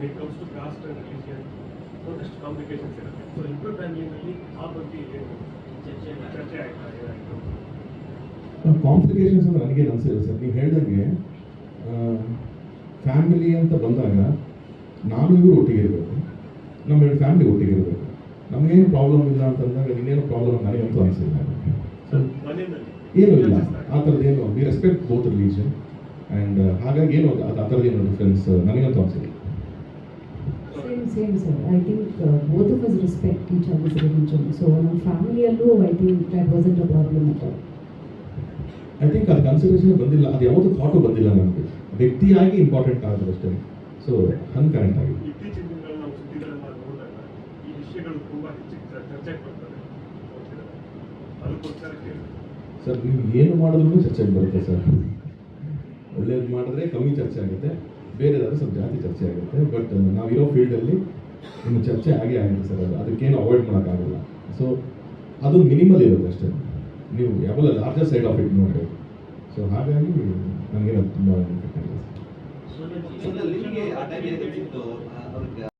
When it comes to caste and religion ಒಂದಷ್ಟು complications ಇರುತ್ತೆ so ಇಬ್ಬರು ಬ್ಯಾಂಕಿಂಗಲ್ಲಿ ಆ ಬಗ್ಗೆ ಚರ್ಚೆ ಚರ್ಚೆ ಆಯ್ತಾ ಕಾಂಪ್ಲಿಕೇಶನ್ಸ್ ಅಂದ್ರೆ ನನಗೇನು ಅನಿಸಿಲ್ಲ ಸರ್? ನೀವು ಹೇಳ್ದಂಗೆ ಫ್ಯಾಮಿಲಿ ಅಂತ ಬಂದಾಗ ನಾನು ಇವರು ಒಟ್ಟಿಗೆ ಇರಬೇಕು ನಮ್ಮ ಎರಡು ಫ್ಯಾಮಿಲಿ ಒಟ್ಟಿಗೆ ಇರಬೇಕು ನಮಗೇನು ಪ್ರಾಬ್ಲಮ್ ಇಲ್ಲ ಅಂತಂದಾಗ ಇನ್ನೇನು ಪ್ರಾಬ್ಲಮ್ ನನಗಂತೂ ಅನಿಸಿಲ್ಲ ಏನೂ ಇಲ್ಲ. ಆ ಥರದ್ದು ಏನು we respect both religion and ಹಾಗಾಗಿ ಏನು ಅದು ಆ ಥರದ್ದು ಏನು ಡಿಫ್ರೆನ್ಸ್ ನನಗಂತೂ ಅನಿಸಿಲ್ಲ. Same, sir I think both of us respect each respect each other's religion. ನಮ್ಮ ಫ್ಯಾಮಿಲಿಯಲ್ಲೂ I think that wasn't a problem at all I think ಅದು ಕನ್ಸಿಡರೇಷನ್ ಬಂದಿಲ್ಲ. ಅದು ಯಾವತ್ತೂ ಥಾಟು ಬಂದಿಲ್ಲ ನನಗೆ ವ್ಯಕ್ತಿಯಾಗಿ ಇಂಪಾರ್ಟೆಂಟ್ ಆಗೋದು ಅಷ್ಟೇ. ಸೊ ಹಂಗೆ ಕರೆಕ್ಟ್ ಆಗಿದೆ. ಸರ್ ನೀವು ಏನು ಮಾಡಿದ್ರು ಚರ್ಚೆಗೆ ಬರುತ್ತೆ ಸರ್. ಒಳ್ಳೇದು ಮಾಡಿದ್ರೆ ಕಮ್ಮಿ ಚರ್ಚೆ ಆಗುತ್ತೆ. ಬೇರೆದಾದ್ರೆ ಸ್ವಲ್ಪ ಜಾಸ್ತಿ ಚರ್ಚೆ ಆಗುತ್ತೆ. ಬಟ್ ನಾವಿರೋ ಫೀಲ್ಡಲ್ಲಿ ನಿಮ್ಮ ಚರ್ಚೆ ಆಗೇ ಆಗುತ್ತೆ ಸರ್. ಅದು ಅದಕ್ಕೇನು ಅವಾಯ್ಡ್ ಮಾಡೋಕ್ಕಾಗಲ್ಲ. ಸೊ ಅದು ಮಿನಿಮಲ್ ಇರುತ್ತೆ ಅಷ್ಟೇ. ನೀವು ಯಾವಾಗ ಲಾರ್ಜರ್ ಸೈಡ್ ಆಫ್ ಇಟ್ ನೋಡಿ ಸೊ ಹಾಗಾಗಿ ನನಗೇನು ತುಂಬ